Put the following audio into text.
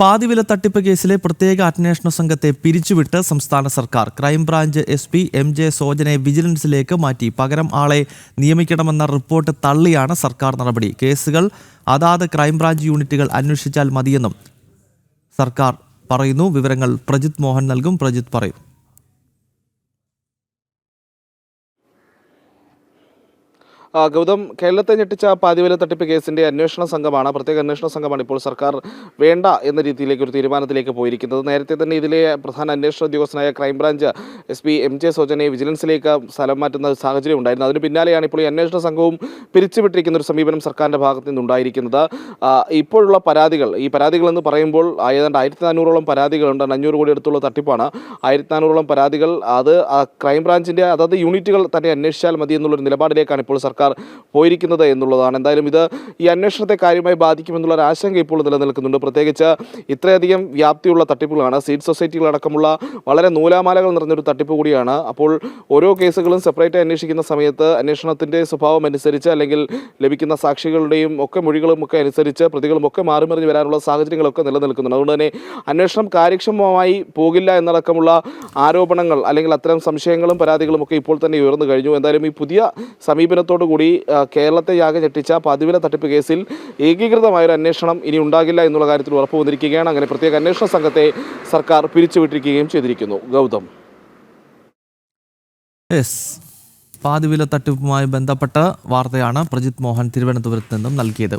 പാതിവില തട്ടിപ്പ് കേസിലെ പ്രത്യേക അന്വേഷണ സംഘത്തെ പിരിച്ചുവിട്ട് സംസ്ഥാന സർക്കാർ. Crime branch S P M J സോജനെ വിജിലൻസിലേക്ക് മാറ്റി. പകരം ആളെ നിയമിക്കണമെന്ന റിപ്പോർട്ട് തള്ളിയാണ് സർക്കാർ നടപടി. കേസുകൾ അതാത് ക്രൈംബ്രാഞ്ച് യൂണിറ്റുകൾ അന്വേഷിച്ചാൽ മതിയെന്നും സർക്കാർ പറയുന്നു. വിവരങ്ങൾ പ്രജിത് മോഹൻ നൽകും. പ്രജിത് പറയും. ഗൗതം കേരളത്തെ ഞെട്ടിച്ച പാതിവില തട്ടിപ്പ് കേസിന്റെ അന്വേഷണ സംഘമാണ്. പ്രത്യേക അന്വേഷണ സംഘമാണ് ഇപ്പോൾ സർക്കാർ വേണ്ട എന്ന രീതിയിലേക്ക് ഒരു തീരുമാനത്തിലേക്ക് പോയിരിക്കുന്നത്. നേരത്തെ തന്നെ ഇതിലെ പ്രധാന അന്വേഷണ ഉദ്യോഗസ്ഥനായ crime branch S P M J സോജനെ വിജിലൻസിലേക്ക് സ്ഥലം മാറ്റുന്ന സാഹചര്യം ഉണ്ടായിരുന്നു. അതിന് പിന്നാലെയാണ് ഇപ്പോൾ ഈ അന്വേഷണ സംഘവും പിരിച്ചുവിട്ടിരിക്കുന്ന ഒരു സമീപനം സർക്കാരിന്റെ ഭാഗത്ത് നിന്നുണ്ടായിരിക്കുന്നത്. ഇപ്പോഴുള്ള പരാതികൾ ഈ പരാതികൾ എന്ന് പറയുമ്പോൾ ഏതാണ്ട് ആയിരത്തി നാനൂറോളം പരാതികളുണ്ട് അഞ്ഞൂറ് കോടി അടുത്തുള്ള തട്ടിപ്പാണ്. ആയിരത്തി നാനൂറോളം പരാതികൾ അത് ക്രൈംബ്രാഞ്ചിന്റെ അതായത് യൂണിറ്റുകൾ തന്നെ അന്വേഷിച്ചാൽ മതി എന്നുള്ളൊരു നിലപാടിലേക്കാണ് ഇപ്പോൾ സർക്കാർ പോയിരിക്കുന്നത് എന്നുള്ളതാണ്. എന്തായാലും ഇത് ഈ അന്വേഷണത്തെ കാര്യമായി ബാധിക്കുമെന്നുള്ള ഒരു ആശങ്ക ഇപ്പോൾ നിലനിൽക്കുന്നുണ്ട്. പ്രത്യേകിച്ച് ഇത്രയധികം വ്യാപ്തിയുള്ള തട്ടിപ്പുകളാണ് സീഡ് സൊസൈറ്റികളടക്കമുള്ള വളരെ നൂലാമാലകൾ നിറഞ്ഞൊരു തട്ടിപ്പ് കൂടിയാണ്. അപ്പോൾ ഓരോ കേസുകളും സെപ്പറേറ്റ് അന്വേഷിക്കുന്ന സമയത്ത് അന്വേഷണത്തിന്റെ സ്വഭാവം അനുസരിച്ച് അല്ലെങ്കിൽ ലഭിക്കുന്ന സാക്ഷികളുടെയും ഒക്കെ മൊഴികളും ഒക്കെ അനുസരിച്ച് പ്രതികളും ഒക്കെ മാറിമറിഞ്ഞ് വരാനുള്ള സാഹചര്യങ്ങളൊക്കെ നിലനിൽക്കുന്നുണ്ട്. അതുകൊണ്ട് തന്നെ അന്വേഷണം കാര്യക്ഷമമായി പോകില്ല എന്നടക്കമുള്ള ആരോപണങ്ങൾ അല്ലെങ്കിൽ അത്തരം സംശയങ്ങളും പരാതികളും ഒക്കെ ഇപ്പോൾ തന്നെ ഉയർന്നു കഴിഞ്ഞു. എന്തായാലും ഈ പുതിയ സമീപനത്തോടു കൂടി കേരളത്തെ യാകെ ഞെട്ടിച്ച പതിവില തട്ടിപ്പ് കേസിൽ ഏകീകൃതമായൊരു അന്വേഷണം ഇനി ഉണ്ടാകില്ല എന്നുള്ള കാര്യത്തിൽ ഉറപ്പ് വന്നിരിക്കുകയാണ് അങ്ങനെ പ്രത്യേക അന്വേഷണ സംഘത്തെ സർക്കാർ പിരിച്ചുവിട്ടിരിക്കുകയും ചെയ്തിരിക്കുന്നു. ഗൗതം. പാതിവില തട്ടിപ്പുമായി ബന്ധപ്പെട്ട വാർത്തയാണ് പ്രജിത് മോഹൻ തിരുവനന്തപുരത്ത് നിന്നും നൽകിയത്.